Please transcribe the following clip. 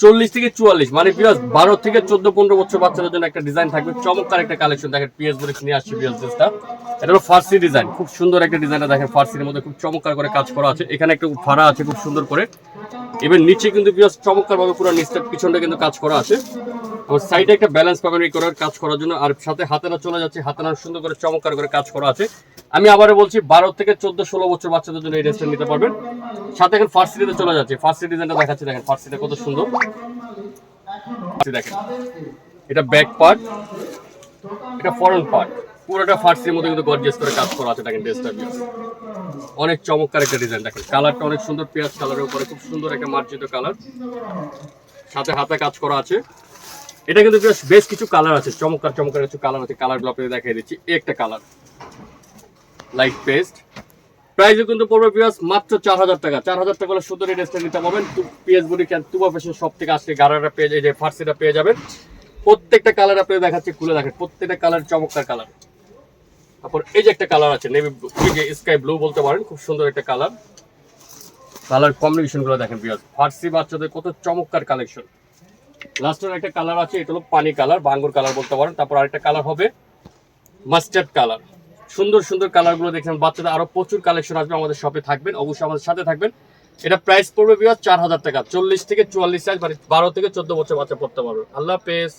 চল্লিশ থেকে চুয়াল্লিশ। মানে বারো থেকে চোদ্দ, পনেরো বছর বাচ্চাদের একটা ডিজাইন থাকবে। চমৎকার একটা ফার্সি ডিজাইন খুব সুন্দর একটা ডিজাইনটা দেখেন ফার্সির মধ্যে, খুব চমৎকার করে কাজ করা আছে। এখানে একটা ফাড়া আছে, খুব সুন্দর করে। এবার নিচে কিন্তু ভিউয়ার্স চমৎকার ভাবে পুরো নিচটা, পিছনটা কিন্তু কাজ করা আছে। সাইডে একটা ব্যালেন্স পাবেন করার কাজ করার জন্য। আর সাথে হাতেরা চলে যাচ্ছে হাতেরা সুন্দর করে, চমৎকার করে কাজ করা আছে। আমি আবারও বলছি, বারো থেকে চোদ্দ, ষোলো বছর বাচ্চাদের জন্য এই ড্রেসটা নিতে পারবেন। সাথে এখন ফার্সিটিতে চলে যাচ্ছে। ফার্স্ট ফার্সি ডিজাইনটা দেখাচ্ছে, দেখেন ফার্স্ট ফার্সিটা কত সুন্দর। দেখেন, এটা ব্যাক পার্ট এটা ফরন্ট পার্ট পুরোটা ফার্সির মধ্যে কিন্তু গর্জিয়াস করে কাজ করা আছে, দেখেন ড্রেসটা অনেক চমৎকার একটা ডিজাইন দেখেন কালারটা অনেক সুন্দর, পেঁয়াজ কালারের উপরে খুব সুন্দর একটা মার্জিত কালার সাথে হাতে কাজ করা আছে। এটা কিন্তু বেশ বেশ কিছু কালার আছে, চমৎকার চমৎকার কিছু কালার আছে। কালারগুলো আপনাদের দেখিয়ে দিচ্ছি, একটা কালার লাইট পেস্ট প্রাইসও কিন্তু পড়বে পিয়াস মাত্র চার হাজার টাকা। চার হাজার টাকা হলে সুন্দর এই ড্রেসটা নিতে পারবেন। পিএস বুড়ি ক্যান তুবা ফ্যাশন সব থেকে আজকে গাড়াটা পেয়ে যায় যে ফার্সিটা পেয়ে যাবেন। প্রত্যেকটা কালার আপনাদের দেখাচ্ছি, খুলে দেখেন প্রত্যেকটা কালার চমৎকার কালার তারপর এই যে একটা কালার আছে নেভি যে স্কাই ব্লু বলতে পারেন, খুব সুন্দর একটা কালার কালার কম্বিনেশনগুলো দেখেন পিয়াস ফার্সি বাচ্চাদের কত চমৎকার কালেকশন লাস্টের একটা কালার আছে, এটা হলো পানি কালার বাঙ্গুর কালার বলতে পারেন। তারপর আরেকটা কালার হবে মাস্টার্ড কালার সুন্দর সুন্দর কালারগুলো দেখছেন। বাচ্চাদের আরও প্রচুর কালেকশন আসবে আমাদের শপে থাকবেন। অবশ্যই আমাদের সাথে থাকবেন। এটা প্রাইস পড়বে বিয়ার চার হাজার টাকা। চল্লিশ থেকে চুয়াল্লিশ সাইজ মানে বারো থেকে চোদ্দ বছর বাচ্চা পড়তে পারবে। আল্লাহ হাফেজ।